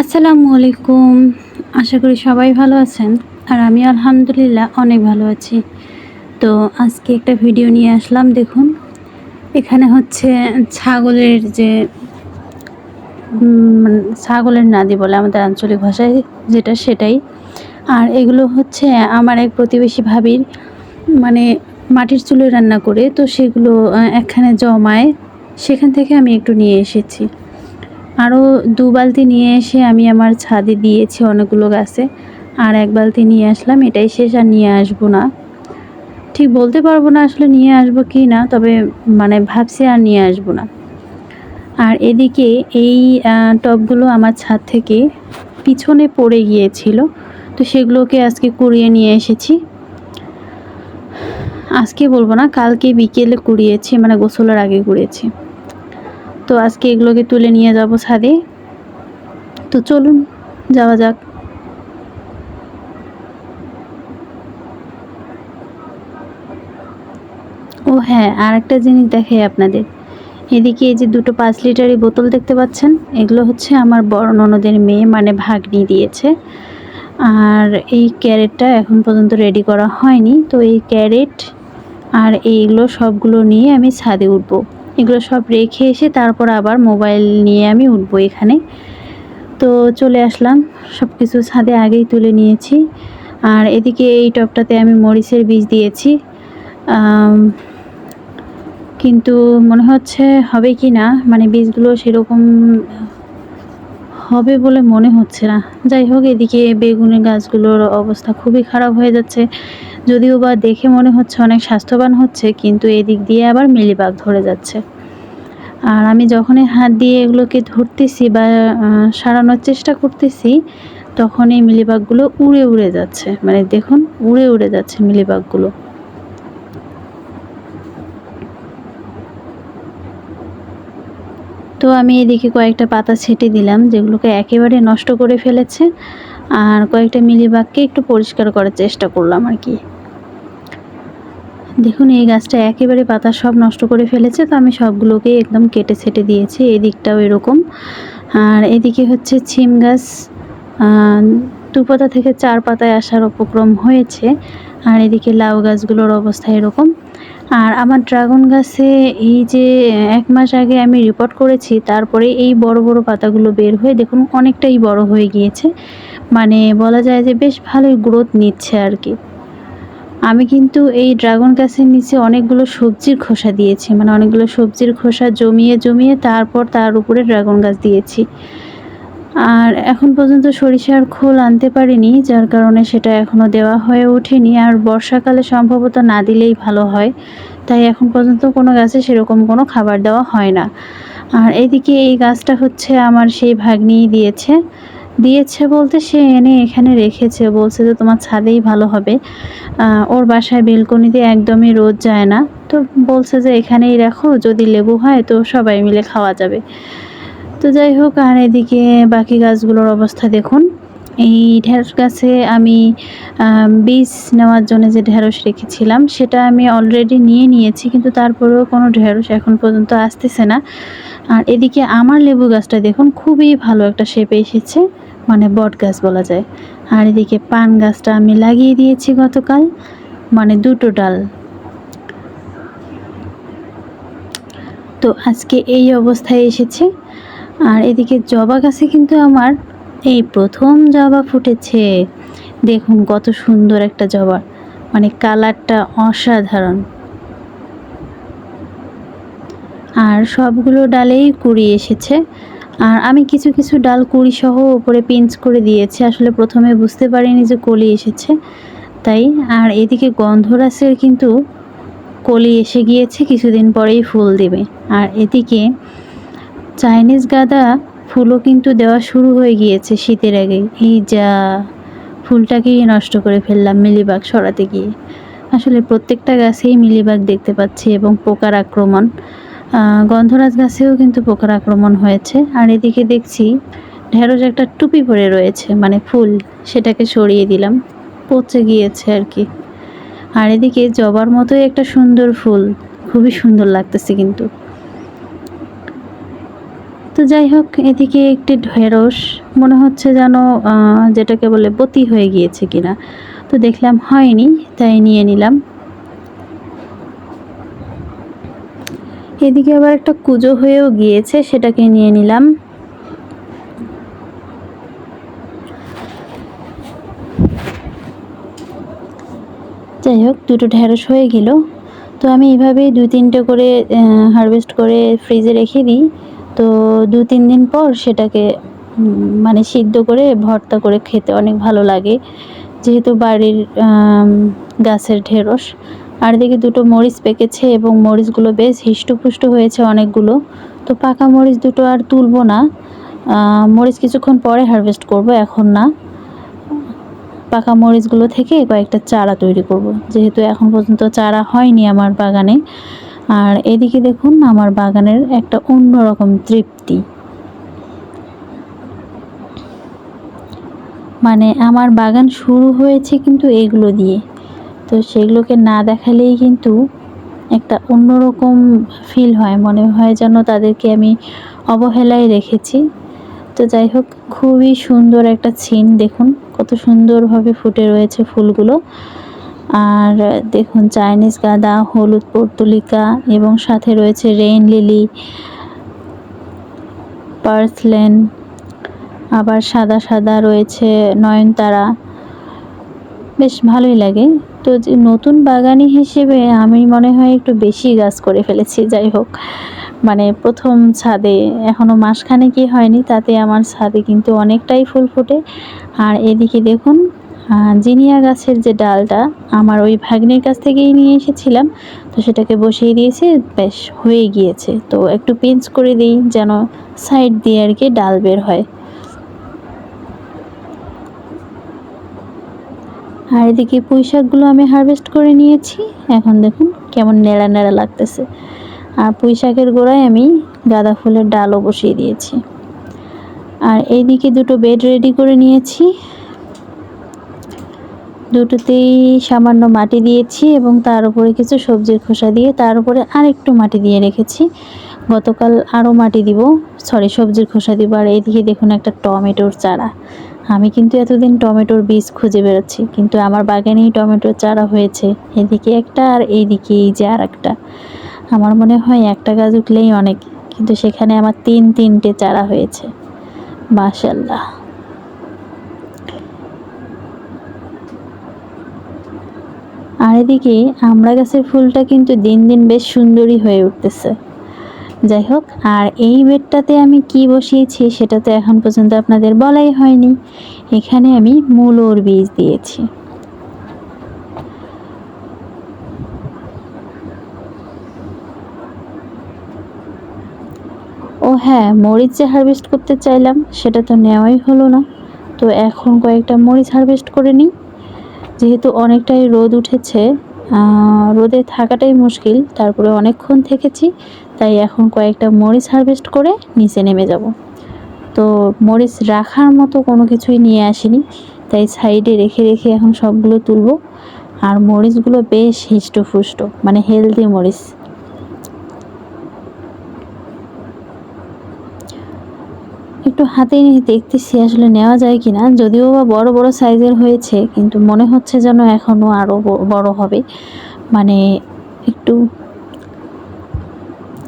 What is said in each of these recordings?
আসসালামু আলাইকুম। আশা করি সবাই ভালো আছেন। আর আমি আলহামদুলিল্লাহ অনেক ভালো আছি। তো আজকে একটা ভিডিও নিয়ে আসলাম দেখুন। এখানে হচ্ছে ছাগলের যে মানে ছাগলের নাদি বলে আমাদের আঞ্চলিক ভাষায় যেটা সেটাই। আর এগুলো হচ্ছে আমার এক প্রতিবেশী ভাবির মানে মাটির চুলে রান্না করে তো সেগুলো আহ, একখানে জমায়। সেখান থেকে আমি একটু নিয়ে এসেছি। আরও দু বালতি নিয়ে এসে আমি আমার ছাদে দিয়েছি অনেকগুলো গাছে। আর এক বালতি নিয়ে আসলাম এটাই শেষ আর নিয়ে আসব না। ঠিক বলতে পারব না আসলে নিয়ে আসব কি না তবে মানে ভাবছি আর নিয়ে আসব না। আর এদিকে এই আহ, টবগুলো আমার ছাদ থেকে পিছনে পড়ে গিয়েছিল তো সেগুলোকে আজকে কুড়িয়ে নিয়ে এসেছি। আজকে বলব না কালকে বিকেলে কুড়িয়েছি মানে গোসলের আগে কুড়িয়েছি। তো আজকে এগুলোকে তুলে নিয়ে যাব ছাদে। তো চলুন, যাওয়া যাক। ও হ্যাঁ আর একটা জিনিস দেখাই আপনাদের। এদিকে এই যে দুটো পাঁচ লিটারের বোতল দেখতে পাচ্ছেন, এগুলো হচ্ছে আমার বড় ননদের মেয়ে মানে ভাগ্নি দিয়েছে। আর এই ক্যারেটটা এখন পর্যন্ত রেডি করা হয়নি, তো এই ক্যারেট আর এইগুলো সবগুলো নিয়ে আমি ছাদে উঠবো। এগুলো সব রেখে এসে তারপর আবার মোবাইল নিয়ে আমি উঠবো এখানে। তো চলে আসলাম সব কিছু ছাদে আগেই তুলে নিয়েছি। আর এদিকে এই টবটাতে আমি মরিচের বীজ দিয়েছি। কিন্তু মনে হচ্ছে হবে কি না মানে বীজগুলো সেরকম হবে বলে মনে হচ্ছে না। যাই হোক, এদিকে বেগুনের গাছগুলোর অবস্থা খুবই খারাপ হয়ে যাচ্ছে। যদিও বা দেখে মনে হচ্ছে অনেক স্বাস্থ্যবান হচ্ছে, কিন্তু এদিক দিয়ে আবার মিলিবাগ ধরে যাচ্ছে। আর আমি যখনই হাত দিয়ে এগুলোকে ধরতেছি বা সারানোর চেষ্টা করতেছি তখন এই মিলিবাগগুলো উড়ে উড়ে যাচ্ছে। মানে দেখুন, উড়ে উড়ে যাচ্ছে মিলিবাগগুলো। তো আমি এদিকে কয়েকটা পাতা ছেটে দিলাম, যেগুলোকে একেবারে নষ্ট করে ফেলেছে। আর কয়েকটা মিলিবাগকে একটু পরিষ্কার করার চেষ্টা করলাম আর কি। দেখুন এই গাছটা একেবারে পাতা সব নষ্ট করে ফেলেছে তো আমি সবগুলোকে একদম কেটে ছেটে দিয়েছি এই দিকটাও এরকম। আর এদিকে হচ্ছে ছিম গাছ আহ, দু পাতা থেকে চার পাতায় আসার উপক্রম হয়েছে আর এদিকে লাউ গাছগুলোর অবস্থা এরকম। আর আমার ড্রাগন গাছে এই যে এক মাস আগে আমি রিপোর্ট করেছি তারপরে এই বড় বড় পাতাগুলো বের হয়ে দেখুন অনেকটাই বড় হয়ে গিয়েছে। মানে বলা যায় যে বেশ ভালোই গ্রোথ নিচ্ছে আর কি। আমি কিন্তু এই ড্রাগন গাছের নিচে অনেকগুলো সবজির খোসা দিয়েছি। মানে অনেকগুলো সবজির খোসা জমিয়ে জমিয়ে তারপর তার উপরে ড্রাগন গাছ দিয়েছি। আর এখন পর্যন্ত সরিষার খোল আনতে পারিনি, যার কারণে সেটা এখনও দেওয়া হয়ে ওঠেনি। আর বর্ষাকালে সম্ভবত না দিলেই ভালো হয়। তাই এখন পর্যন্ত কোনো গাছে সেরকম কোনো খাবার দেওয়া হয় না। আর এদিকে এই গাছটা হচ্ছে আমার সেই ভাগ্নিই দিয়েছে। দিয়েছে বলতে সে এনে এখানে রেখেছে। বলছে যে তোমার ছাদেই ভালো হবে। ওর বাসায় বেলকনিতে একদমই রোদ যায় না। তো বলছে যে এখানেই রাখো, যদি লেবু হয় তো সবাই মিলে খাওয়া যাবে। তো যাই হোক, আর এদিকে বাকি গাছগুলোর অবস্থা দেখুন। এই ঢেঁড়স গাছে আমি বীজ নেওয়ার জন্য যে ঢেঁড়স রেখেছিলাম, সেটা আমি অলরেডি নিয়ে নিয়েছি, কিন্তু তারপরেও কোনো ঢেঁড়স এখন পর্যন্ত আসতেছে না। আর এদিকে আমার লেবু গাছটা দেখুন, খুবই ভালো একটা শেপে এসেছে। মানে বট গাছ বলা যায়। আর এদিকে পান গাছটা আমি লাগিয়ে দিয়েছি গতকাল মানে দুটো ডাল। তো আজকে এই অবস্থায় এসেছে। আর এদিকে জবা গাছে কিন্তু আমার এই প্রথম জবা ফুটেছে। দেখুন কত সুন্দর একটা জবা মানে কালারটা অসাধারণ। আর সবগুলো ডালেই কুড়ি এসেছে। আর আমি কিছু কিছু ডাল কুড়ি সহ উপরে পিঞ্চ করে দিয়েছি। আসলে প্রথমে বুঝতে পারিনি যে কলি এসেছে। তাই, আর এদিকে গন্ধরাসের কিন্তু কলি এসে গিয়েছে, কিছুদিন পরেই ফুল দেবে। আর এদিকে চাইনিজ গাঁদা ফুলও কিন্তু দেওয়া শুরু হয়ে গিয়েছে শীতের আগে। এই যা, ফুলটাকেই নষ্ট করে ফেললাম মিলিবাগ সরাতে গিয়ে। আসলে প্রত্যেকটা গাছেই মিলিবাগ দেখতে পাচ্ছি এবং পোকার আক্রমণ। গন্ধরাজ গাছেও কিন্তু পোকার আক্রমণ হয়েছে। আর এদিকে দেখছি ঢেঁড়স একটা টুপি পরে রয়েছে মানে ফুল, সেটাকে সরিয়ে দিলাম, পচে গিয়েছে আর কি। আর এদিকে জবার মতোই একটা সুন্দর ফুল, খুবই সুন্দর লাগতেছে কিন্তু। তো যাই হোক, এদিকে একটি ঢেঁড়স, মনে হচ্ছে যেন যেটাকে বলে বতি হয়ে গিয়েছে কিনা। তো দেখলাম হয়নি, তাই নিয়ে নিলাম। এদিকে আবার একটা কুজো হয়েও গিয়েছে, সেটাকে নিয়ে নিলাম। যাই হোক, দুটো ঢ্যাঁড়স হয়ে গেল। তো আমি এইভাবেই দু তিনটে করে হারভেস্ট করে ফ্রিজে রেখে দিই। তো দু তিন দিন পর সেটাকে মানে সিদ্ধ করে ভর্তা করে খেতে অনেক ভালো লাগে। যেহেতু বাড়ির গাছের ঢেঁড়স আর এদিকে দুটো মরিচ পেকেছে এবং মরিচগুলো বেশ হিষ্টপুষ্ট হয়েছে অনেকগুলো। তো পাকা মরিচ দুটো আর তুলবো না। মরিচ কিছুক্ষণ পরে হারভেস্ট করব, এখন না। পাকা মরিচগুলো থেকে কয়েকটা চারা তৈরি করব। যেহেতু এখন পর্যন্ত চারা হয়নি আমার বাগানে। আর এদিকে দেখুন, আমার বাগানের একটা অন্যরকম তৃপ্তি। মানে আমার বাগান শুরু হয়েছে কিন্তু এগুলো দিয়ে। তো সেগুলোকে না দেখালেই কিন্তু একটা অন্যরকম ফিল হয়, মনে হয় যেন তাদেরকে আমি অবহেলায় রেখেছি। তো যাই হোক, খুবই সুন্দর একটা সিন দেখুন কত সুন্দরভাবে ফুটে রয়েছে ফুলগুলো। আর দেখুন চাইনিজ গাঁদা, হলুদ পর্তুলিকা এবং সাথে রয়েছে রেইন লিলি পার্সলেন আবার সাদা সাদা রয়েছে নয়নতারা। বেশ ভালোই লাগে। তো নতুন বাগানি হিসেবে আমি মনে হয় একটু বেশি গাছ করে ফেলেছি, যাই হোক। মানে প্রথম ছাদে এখনও মাসখানে কি হয়নি, তাতে আমার ছাদে কিন্তু অনেকটাই ফুল ফোটে। আর এদিকে দেখুন জিনিয়া গাছের যে ডালটা, আমার ওই ভাগ্নের কাছ থেকেই নিয়ে এসেছিলাম। তো সেটাকে বসিয়ে দিয়েছি, বেশ হয়ে গিয়েছে। তো একটু পিঞ্চ করে দিই, যেন সাইড দিয়ে আর কি ডাল বের হয়। আর এদিকে পুঁই শাকগুলো আমি হারভেস্ট করে নিয়েছি। এখন দেখুন কেমন নেড়া নেড়া লাগতেছে। আর পুঁই শাকের গোড়ায় আমি গাঁদা ফুলের ডালও বসিয়ে দিয়েছি। আর এইদিকে দুটো বেড রেডি করে নিয়েছি। দুটোতেই সামান্য মাটি দিয়েছি এবং তার উপরে কিছু সবজির খোসা দিয়ে তার উপরে আরেকটু মাটি দিয়ে রেখেছি। গতকাল আরও মাটি দিব সরি সবজির খোসা দিব। আর এইদিকে দেখুন একটা টমেটোর চারা। আমি কিন্তু এতদিন টমেটোর বীজ খুঁজে বেরোচ্ছি কিন্তু আমার বাগানেই টমেটোর চারা হয়েছে, এদিকে একটা আর এইদিকে এই যে আর একটা আমার মনে হয় একটা গাছ উঠলেই অনেক, কিন্তু সেখানে আমার তিন তিনটে চারা হয়েছে। মাশাল্লাহ আর এদিকে আমড়া গাছের ফুলটা কিন্তু দিন দিন বেশ সুন্দরী হয়ে উঠতেছে। যাই হোক, আর এই বেডটাতে আমি কি বসিয়েছি সেটা তো এখন পর্যন্ত আপনাদের বলাই হয়নি। এখানে আমি মূলোর বীজ দিয়েছি। ও হ্যাঁ মরিচ যে হারভেস্ট করতে চাইলাম, সেটা তো নেওয়াই হলো না। তো এখন কয়েকটা মরিচ হারভেস্ট করে নিই। যেহেতু অনেকটাই রোদ উঠেছে রোদে থাকাটাই মুশকিল। তারপরে অনেকক্ষণ থেকেছি, তাই এখন কয়েকটা মরিচ হারভেস্ট করে নিচে নেমে যাব। তো মরিচ রাখার মতো কোনো কিছুই নিয়ে আসিনি, তাই সাইডে রেখে রেখে এখন সবগুলো তুলব। আর মরিচগুলো বেশ হিষ্টপুষ্ট মানে হেলদি মরিচ। একটু হাতে নিয়ে দেখতেছি আসলে নেওয়া যায় কিনা, যদিও বা বড় বড় সাইজের হয়েছে, কিন্তু মনে হচ্ছে যেন এখনও আরও বড় হবে। মানে একটু,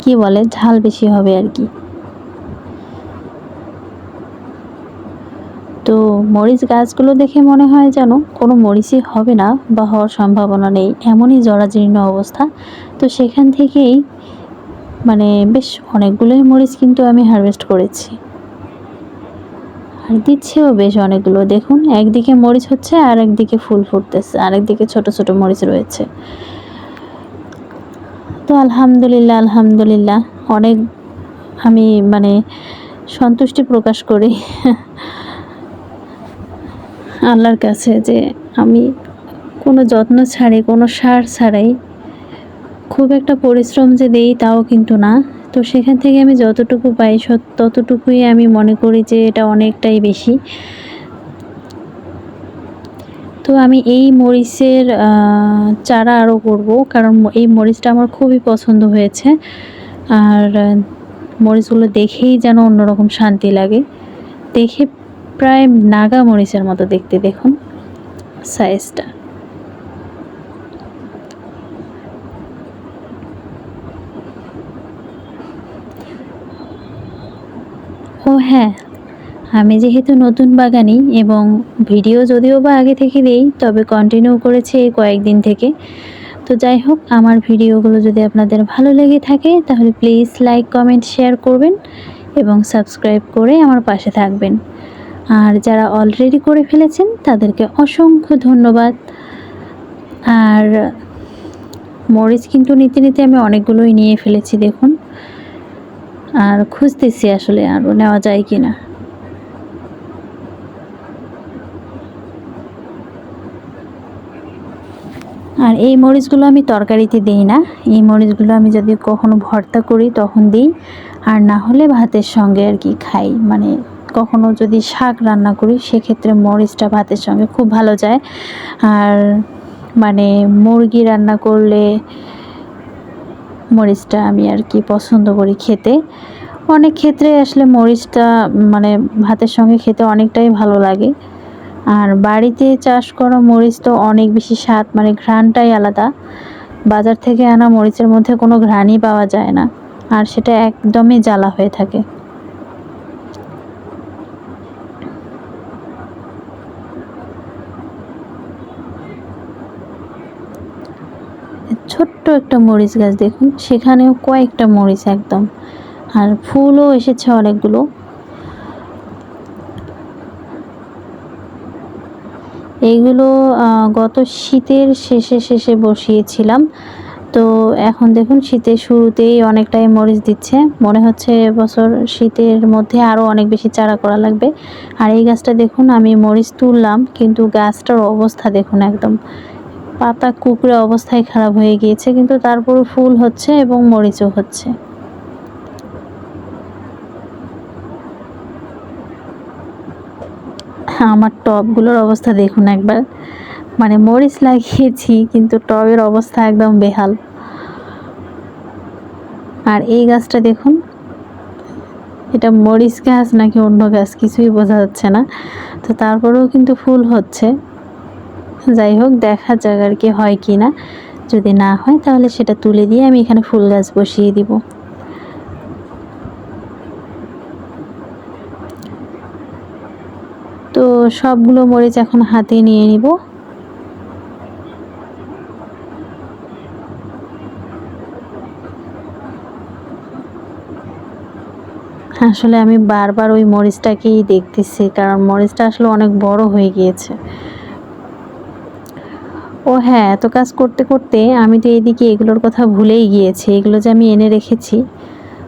কি বলে ঝাল বেশি হবে আর কি। তো মরিচ গাছগুলো দেখে মনে হয় যেন কোনো মরিচই হবে না বা হওয়ার সম্ভাবনা নেই, এমনই জরাজীর্ণ অবস্থা। তো সেখান থেকেই মানে বেশ অনেকগুলোই মরিচ কিন্তু আমি হারভেস্ট করেছি। আর দিচ্ছেও বেশ অনেকগুলো। দেখুন, একদিকে মরিচ হচ্ছে আর একদিকে ফুল ফুটতেছে আর একদিকে ছোট ছোট মরিচ রয়েছে। তো আলহামদুলিল্লাহ আলহামদুলিল্লাহ, অনেক আমি মানে সন্তুষ্টি প্রকাশ করি আল্লাহর কাছে যে আমি কোনো যত্ন ছাড়াই, কোনো সার ছাড়াই খুব একটা পরিশ্রম যে দেই তাও কিন্তু না। তো সেখান থেকে আমি যতটুকু পাই ততটুকুই আমি মনে করি যে এটা অনেকটাই বেশি। তো আমি এই মরিচের চারা আরও করব, কারণ এই মরিচটা আমার খুবই পছন্দ হয়েছে। আর মরিচগুলো দেখেই যেন অন্যরকম শান্তি লাগে। দেখে প্রায় নাগা মরিচের মতো দেখতে, দেখুন সাইজটা ও হ্যাঁ আমি যেহেতু নতুন বাগানি এবং ভিডিও যদিও বা আগে থেকে দেই, তবে কন্টিনিউ করেছি এই কয়েকদিন থেকে। তো যাই হোক, আমার ভিডিওগুলো যদি আপনাদের ভালো লেগে থাকে, তাহলে প্লিজ লাইক কমেন্ট শেয়ার করবেন এবং সাবস্ক্রাইব করে আমার পাশে থাকবেন। আর যারা অলরেডি করে ফেলেছেন, তাদেরকে অসংখ্য ধন্যবাদ। আর মরিচ কিন্তু নিতে নিতে আমি অনেকগুলোই নিয়ে ফেলেছি, দেখুন। আর খুঁজতেছি আসলে আরও নেওয়া যায় কি না আর এই মরিচগুলো আমি তরকারিতে দিই না। এই মরিচগুলো আমি যদি কখনো ভর্তা করি তখন দিই। আর না হলে ভাতের সঙ্গে আর কি খাই। মানে কখনো যদি শাক রান্না করি সেক্ষেত্রে মরিচটা ভাতের সঙ্গে খুব ভালো যায়। আর মানে মুরগি রান্না করলে মরিচটা আমি আর কি পছন্দ করি খেতে। অনেক ক্ষেত্রে আসলে মরিচটা মানে ভাতের সঙ্গে খেতে অনেকটাই ভালো লাগে। আর বাড়িতে চাষ করা মরিচ তো অনেক বেশি স্বাদ মানে ঘ্রাণটাই আলাদা। বাজার থেকে আনা মরিচের মধ্যে কোনো ঘ্রাণই পাওয়া যায় না। আর সেটা একদমই জ্বালা হয়ে থাকে। ছোট্ট একটা মরিচ গাছ দেখুন, সেখানেও কয়েকটা মরিচ একদম। আর ফুলও এসেছে অনেকগুলো। এইগুলো গত শীতের শেষে শেষে বসিয়েছিলাম। তো এখন দেখুন শীতের শুরুতেই অনেকটাই মরিচ দিচ্ছে। মনে হচ্ছে এবছর শীতের মধ্যে আরও অনেক বেশি চারা করা লাগবে। আর এই গাছটা দেখুন, আমি মরিচ তুললাম, কিন্তু গাছটার অবস্থা দেখুন একদম। পাতা কুকড়ে অবস্থায় খারাপ হয়ে গিয়েছে, কিন্তু তারপরও ফুল হচ্ছে এবং মরিচও হচ্ছে। আমার টবগুলোর অবস্থা দেখুন একবার। মানে মরিচ লাগিয়েছি, কিন্তু টবের অবস্থা একদম বেহাল। আর এই গাছটা দেখুন, এটা মরিচ গাছ নাকি অন্য গাছ, কিছুই বোঝা যাচ্ছে না। তো তারপরেও কিন্তু ফুল হচ্ছে। যাই হোক দেখা যাক আর কি হয় কি না। যদি না হয়, তাহলে সেটা তুলে দিয়ে আমি এখানে ফুল গাছ বসিয়ে দিব। তো সবগুলো মরিচ এখন হাতে নিয়ে নিব। আসলে আমি বারবার ওই মরিচটাকেই দেখতেছি, কারণ মরিচটা আসলে অনেক বড় হয়ে গিয়েছে। ও হ্যাঁ এত কাজ করতে করতে আমি তো এইদিকে এগুলোর কথা ভুলেই গিয়েছি, এগুলো যে আমি এনে রেখেছি।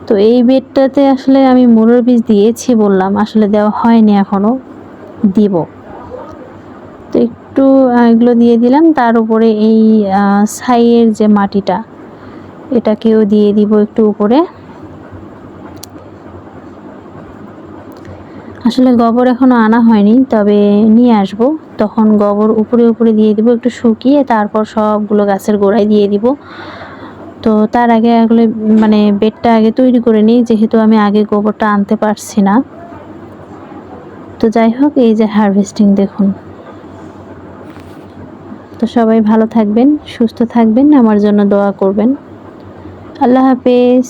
তো এই বেডটাতে আসলে আমি মুরোর বীজ দিয়েছি বললাম, আসলে দেওয়া হয়নি এখনও দিব। তো একটু এগুলো দিয়ে দিলাম, তার উপরে এই ছাইয়ের যে মাটিটা, এটাকেও দিয়ে দিব একটু উপরে। আসলে গোবর এখনও আনা হয়নি, তবে নিয়ে আসব। তখন গোবর উপরে উপরে দিয়ে দিব, একটু শুকিয়ে তারপর সবগুলো গাছের গোড়ায় দিয়ে দিব। তো তার আগে আসলে মানে বেডটা আগে তৈরি করে নিই, যেহেতু আমি আগে গোবরটা আনতে পারছি না। তো যাই হোক, এই যে হারভেস্টিং দেখুন। তো সবাই ভালো থাকবেন, সুস্থ থাকবেন, আমার জন্য দোয়া করবেন। আল্লাহ হাফেজ।